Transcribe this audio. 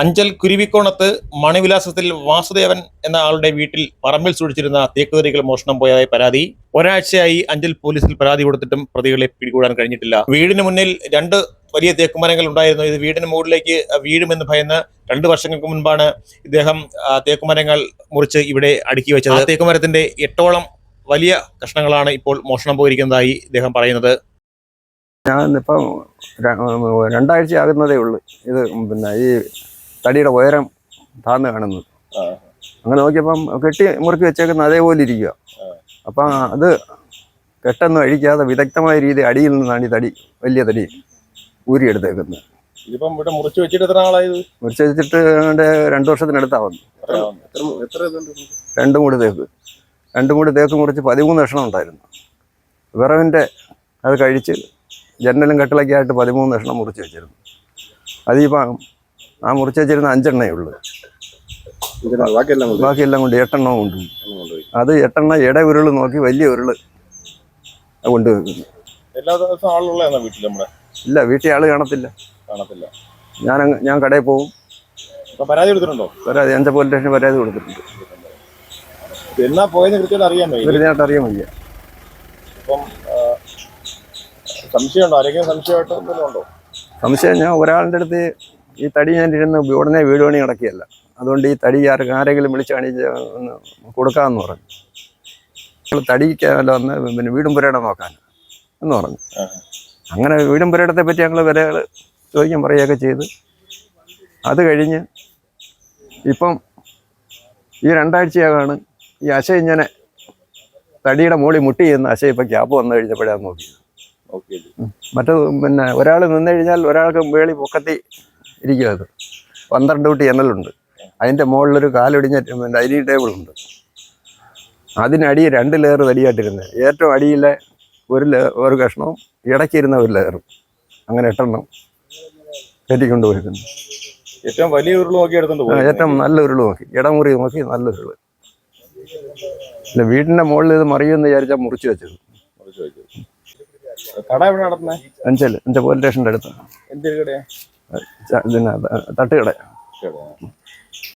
അഞ്ചൽ കുരുവിക്കോണത്ത് മണിവിലാസത്തിൽ വാസുദേവൻ എന്ന ആളുടെ വീട്ടിൽ പറമ്പിൽ സൂക്ഷിച്ചിരുന്ന തേക്കുതരികൾ മോഷണം പോയതായി പരാതി. ഒരാഴ്ചയായി അഞ്ചൽ പോലീസിൽ പരാതി കൊടുത്തിട്ടും പ്രതികളെ പിടികൂടാൻ കഴിഞ്ഞിട്ടില്ല. വീടിന് മുന്നിൽ രണ്ട് വലിയ തേക്കുമരങ്ങൾ ഉണ്ടായിരുന്നു. ഇത് വീടിന് മുകളിലേക്ക് വീഴുമെന്ന് ഭയന്ന് രണ്ട് വർഷങ്ങൾക്ക് മുൻപാണ് ഇദ്ദേഹം തേക്കുമരങ്ങൾ മുറിച്ച് ഇവിടെ അടുക്കി വെച്ചത്. തേക്കുമരത്തിന്റെ എട്ടോളം വലിയ കഷ്ണങ്ങളാണ് ഇപ്പോൾ മോഷണം പോയിരിക്കുന്നതായി ഇദ്ദേഹം പറയുന്നത്. ഞാൻ ഇപ്പം രണ്ടാഴ്ച ആകുന്നതേ ഉള്ളൂ. ഇത് പിന്നെ ഈ തടിയുടെ ഉയരം താന്ന് കാണുന്നത്. അങ്ങനെ നോക്കിയപ്പം കെട്ടി മുറുക്കി വെച്ചേക്കുന്ന അതേപോലെ ഇരിക്കുക. അപ്പം അത് കെട്ടൊന്നും അഴിക്കാതെ വിദഗ്ധമായ രീതി അടിയിൽ നിന്നാണ് ഈ തടി വലിയ തടി ഊരിയെടുത്തേക്കുന്നത്. ഇതിപ്പം ഇവിടെ മുറിച്ച് വെച്ചിട്ട് എത്ര നാളായത് മുറിച്ച് വെച്ചിട്ട് രണ്ടു വർഷത്തിനടുത്താവുന്നു രണ്ടും കൂടി തേക്ക്. രണ്ടും കൂടി തേക്ക് മുറിച്ച് പതിമൂന്ന് ലക്ഷണം ഉണ്ടായിരുന്നു. വിറവിന്റെ അത് കഴിച്ച് ജനലും കട്ടിലൊക്കെ ആയിട്ട് പതിമൂന്ന് ലക്ഷണം മുറിച്ച് വെച്ചിരുന്നു. അതിപ്പം ആ മുറിച്ച് വെച്ചിരുന്ന അഞ്ചെണ്ണേ ഉള്ളൂ. ബാക്കിയെല്ലാം കൊണ്ട് കൊണ്ട് എട്ടെണ്ണം കൊണ്ടുപോയി. അത് എട്ടെണ്ണ ഇട ഉരുൾ നോക്കി വലിയ ഉരുൾ കൊണ്ടുവെക്കുന്നു എല്ലാ ദിവസവും ആളുള്ള വീട്ടിൽ നമ്മുടെ? ഇല്ല വീട്ടിൽ ആൾ കാണത്തില്ല. കാണത്തില്ല. ഞാൻ ഞാൻ കടയിൽ പോകും. പരാതി കൊടുത്തിട്ടുണ്ടോ? പരാതി അഞ്ച പോലീസ് സ്റ്റേഷൻ പരാതി കൊടുത്തിട്ടുണ്ട്. എന്നാ പോയെന്ന് കൃത്യമായിട്ട് അറിയാൻ വയ്യ. കൃത്യമായിട്ട് അറിയാൻ വയ്യ. ഇപ്പം സംശയമുണ്ടോ? ആരെങ്കിലും സംശയമായിട്ട് എന്തെങ്കിലും ഉണ്ടോ? സംശയം ഞാൻ ഒരാളുടെ അടുത്ത് ഈ തടി ഞാൻ ഇരുന്ന് ഉടനെ വീട് പണി നടക്കുകയല്ല. അതുകൊണ്ട് ഈ തടി ആർക്ക് ആരെങ്കിലും വിളിച്ച് കാണിച്ച് ഒന്ന് കൊടുക്കാമെന്ന് പറഞ്ഞു. നമ്മൾ തടിക്കല്ല വന്ന് പിന്നെ വീടും പുരയിടം നോക്കാൻ എന്ന് പറഞ്ഞു. അങ്ങനെ വീടും പുരയിടത്തെ പറ്റി ഞങ്ങൾ വിലകൾ ചോദിക്കാൻ പറയുകയൊക്കെ ചെയ്ത്. അത് കഴിഞ്ഞ് ഇപ്പം ഈ രണ്ടാഴ്ചയാകാണ് ഈ അശ ഇങ്ങനെ തടിയുടെ മോളി മുട്ടി ചെയ്യുന്ന അശ ഇപ്പം ക്യാപ്പ് വന്നു കഴിഞ്ഞപ്പോഴാണ് നോക്കിയത്. മറ്റത് പിന്നെ ഒരാൾ നിന്ന് കഴിഞ്ഞാൽ ഒരാൾക്ക് വേളി പൊക്കത്തി ഇരിക്കും അത് പന്ത്രണ്ട് കുട്ടി എണ്ണലുണ്ട് അതിന്റെ മുകളിലൊരു കാലൊടിഞ്ഞ ഡൈനിങ് ടേബിളുണ്ട്. അതിനടി രണ്ട് ലെയർ തടിയായിട്ടിരുന്നത് ഏറ്റവും അടിയിലെ ഒരു ലേ ഒരു കഷ്ണവും ഇടയ്ക്കിരുന്ന ഒരു ലെയറും. അങ്ങനെ എട്ടെണ്ണം കെട്ടിക്കൊണ്ട് പോയിരുന്നു ഏറ്റവും വലിയ ഉരുൾ നോക്കി എടുത്തോണ്ട് ഏറ്റവും നല്ല ഉരുൾ നോക്കി. ഇടമുറി നോക്കി നല്ല ഉരുൾ. ഇല്ല വീടിന്റെ മുകളിൽ ഇത് മറിയുമെന്ന് വിചാരിച്ചാൽ മുറിച്ച് വെച്ചത്. കട എവിടെ നടത്തുന്നത് അഞ്ചൽ അഞ്ച പോലീസ് സ്റ്റേഷന്റെ അടുത്ത്. എന്തൊരു കടയാ? ച- തട്ടുകട.